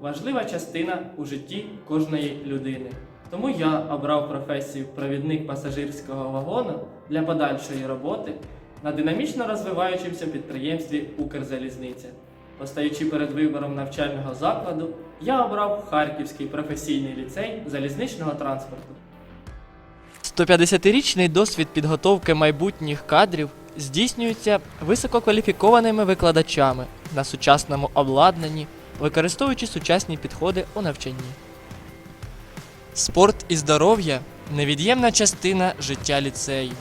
важлива частина у житті кожної людини. Тому я обрав професію провідник пасажирського вагону для подальшої роботи на динамічно розвиваючомся підприємстві Укрзалізниця. Постаючи перед вибором навчального закладу, я обрав Харківський професійний ліцей залізничного транспорту. 150-річний досвід підготовки майбутніх кадрів здійснюється висококваліфікованими викладачами на сучасному обладнанні, використовуючи сучасні підходи у навчанні. Спорт і здоров'я невід'ємна частина життя ліцею.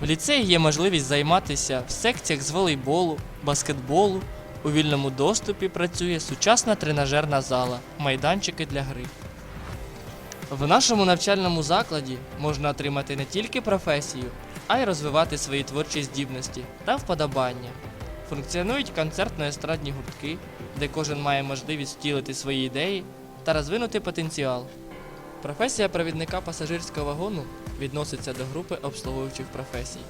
В ліцеї є можливість займатися в секціях з волейболу, баскетболу. У вільному доступі працює сучасна тренажерна зала, майданчики для гри. В нашому навчальному закладі можна отримати не тільки професію, а й розвивати свої творчі здібності та вподобання. Функціонують концертно-естрадні гуртки, де кожен має можливість втілити свої ідеї та розвинути потенціал. Професія провідника пасажирського вагону відноситься до групи обслуговуючих професій.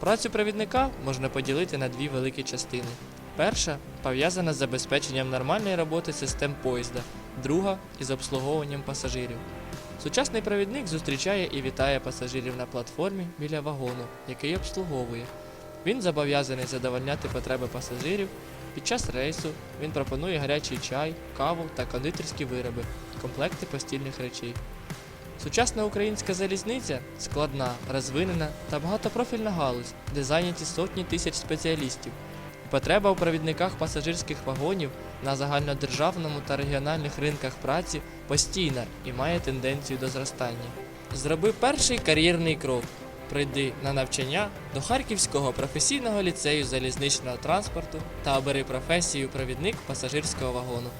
Працю провідника можна поділити на дві великі частини. Перша пов'язана з забезпеченням нормальної роботи систем поїзда, друга із обслуговуванням пасажирів. Сучасний провідник зустрічає і вітає пасажирів на платформі біля вагону, який обслуговує. Він зобов'язаний задовольняти потреби пасажирів. Під час рейсу він пропонує гарячий чай, каву та кондитерські вироби, комплекти постільних речей. Сучасна українська залізниця складна, розвинена та багатопрофільна галузь, де зайняті сотні тисяч спеціалістів. Потреба у провідниках пасажирських вагонів на загальнодержавному та регіональних ринках праці постійна і має тенденцію до зростання. Зроби перший кар'єрний крок. Прийди на навчання до Харківського професійного ліцею залізничного транспорту та обери професію провідник пасажирського вагону.